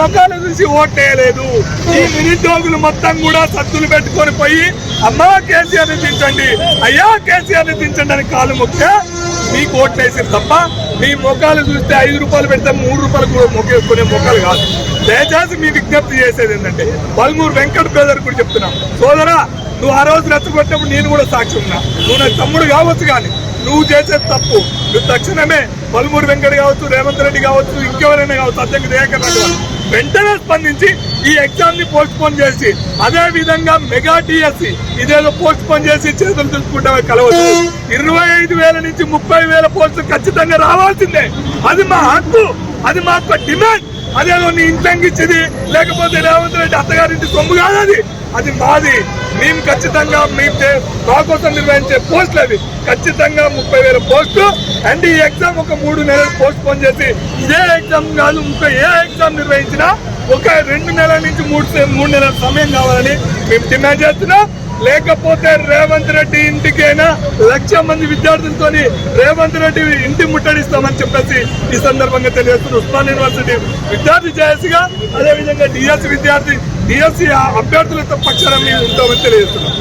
ముఖాలు చూసి ఓటేయలేదు ఈ నిరుద్యోగులు మొత్తం కూడా సత్తులు పెట్టుకొని పోయి అమ్మా కేసీఆర్ని దించండి అయ్యా కేసీఆర్ని దించండి అని కాలు మొక్కే మీకు ఓట్లేసి తప్ప మీ ముఖాలు చూస్తే ఐదు రూపాయలు పెడితే మూడు రూపాయలు కూడా మొక్కేసుకునే ముఖాలు కాదు. దయచేసి మీ విజ్ఞప్తి చేసేది ఏంటంటే పల్మూరు వెంకట బ్రదర్ కూడా చెప్తున్నాం. సోదరా నువ్వు ఆ రోజు రెచ్చగొట్టినప్పుడు నేను కూడా సాక్షి ఉన్నా. నువ్వు నాకు తమ్ముడు కావచ్చు కానీ నువ్వు చేసే తప్పు. నువ్వు తక్షణమే పలుమూరు వెంకట కావచ్చు రేవంత్ రెడ్డి కావచ్చు ఇంకెవరైనా కావచ్చు అధ్యక్ష దయాకర్ రెడ్డి వెంటనే స్పందించి ఈ ఎగ్జామ్ని పోస్ట్ పోన్ చేసి అదే విధంగా మెగా టిఎస్సి ఇదేదో పోస్ట్ పోన్ చేసి చేతులు దులుపుకుంటే కలవచ్చు ఇరవై ఐదు వేల నుంచి ముప్పై వేల పోస్టులు ఖచ్చితంగా రావాల్సిందే. అది మా హక్కు అది మా డిమాండ్. అదేదో నీ ఇంట్లోకి లేకపోతే రేవంత్ రెడ్డి అత్తగారింటి సొమ్ము కాదు అది అది మాది. మేము ఖచ్చితంగా మేము మా కోసం నిర్వహించే పోస్టులు అవి. ఖచ్చితంగా ముప్పై వేల పోస్టు. అండ్ ఈ ఎగ్జామ్ ఒక మూడు నెలలు పోస్ట్ పోన్ చేసి ఇదే ఎగ్జామ్ కాదు ఇంకా ఏ ఎగ్జామ్ నిర్వహించినా ఒక రెండు నెలల నుంచి మూడు మూడు నెలల సమయం కావాలని మేము డిమాండ్ చేస్తున్నాం. లేకపోతే రేవంత్ రెడ్డి ఇంటికైనా లక్ష మంది విద్యార్థులతో రేవంత్ రెడ్డి ఇంటి ముట్టడిస్తామని చెప్పేసి ఈ సందర్భంగా తెలియజేస్తుంది ఉస్మాన్ యూనివర్సిటీ విద్యార్థి జేఎస్గా అదేవిధంగా డిఎస్సి విద్యార్థి డిఎస్సి అభ్యర్థుల పక్షాన మేము ఉంటామని తెలియజేస్తున్నాం.